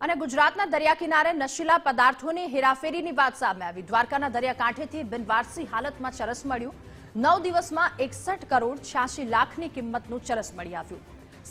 અને ગુજરાતના દરિયા કિનારે નશીલા પદાર્થોની હેરાફેરીની વાત સામે આવી. દ્વારકાના દરિયાકાંઠેથી બિનવારસી હાલતમાં ચરસ મળ્યું. નવ દિવસમાં એકસઠ કરોડ છ્યાસી લાખની કિંમતનું ચરસ મળી આવ્યું.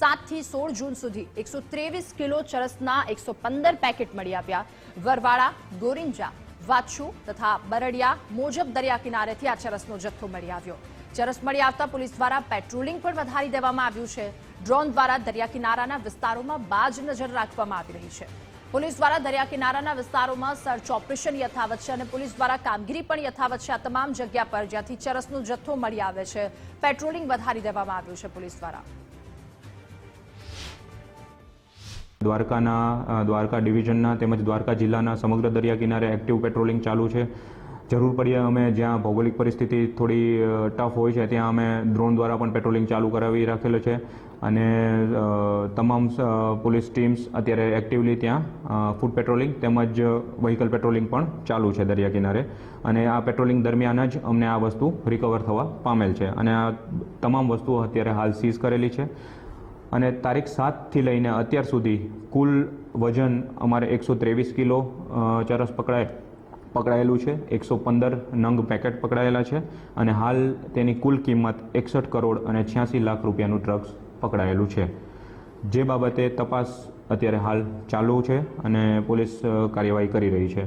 સાતથી સોળ જૂન સુધી એકસો ત્રેવીસ કિલો ચરસના એકસો પંદર પેકેટ મળી આવ્યા. વરવાળા, ગોરિંજા, વાછુ તથા બરડિયા મોજબ દરિયા કિનારેથી આ ચરસનો જથ્થો મળી આવ્યો. ચરસ મળી આવતા પોલીસ દ્વારા પેટ્રોલિંગ પણ વધારી દેવામાં આવ્યું છે. ડ્રોન દ્વારા દરિયા કિનારાના વિસ્તારોમાં બાજ નજર રાખવામાં આવી રહી છે. પોલીસ દ્વારા દરિયા કિનારાના વિસ્તારોમાં સર્ચ ઓપરેશન યથાવત છે અને પોલીસ દ્વારા કામગીરી પણ યથાવત છે. આ તમામ જગ્યા પર જ્યાંથી ચરસનો જથ્થો મળી આવે છે, પેટ્રોલિંગ વધારી દેવામાં આવ્યું છે પોલીસ દ્વારા. દ્વારકાના દ્વારકા ડિવિઝનના તેમજ દ્વારકા જિલ્લાના સમગ્ર દરિયા કિનારે એક્ટિવ પેટ્રોલિંગ ચાલુ છે. જરૂર પડીએ. અમે જ્યાં ભૌગોલિક પરિસ્થિતિ થોડી ટફ હોય છે, ત્યાં અમે ડ્રોન દ્વારા પણ પેટ્રોલિંગ ચાલુ કરાવી રાખેલો છે. અને તમામ પોલીસ ટીમ્સ અત્યારે એક્ટિવલી ત્યાં ફૂડ પેટ્રોલિંગ તેમજ વ્હીકલ પેટ્રોલિંગ પણ ચાલુ છે દરિયા કિનારે. અને આ પેટ્રોલિંગ દરમિયાન જ અમને આ વસ્તુ રિકવર થવા પામેલ છે. અને આ તમામ વસ્તુઓ અત્યારે હાલ સીઝ કરેલી છે. અને તારીખ સાતથી લઈને અત્યાર સુધી કુલ વજન અમારે એકસો ત્રેવીસ કિલો ચરસ પકડાય. પકડાયેલું છે. એકસો પંદર નંગ પેકેટ પકડાયેલા છે અને હાલ તેની કુલ કિંમત એકસઠ કરોડ અને છ્યાસી લાખ રૂપિયાનું ડ્રગ્સ પકડાયેલું છે. જે બાબતે તપાસ અત્યારે હાલ ચાલુ છે અને પોલીસ કાર્યવાહી કરી રહી છે.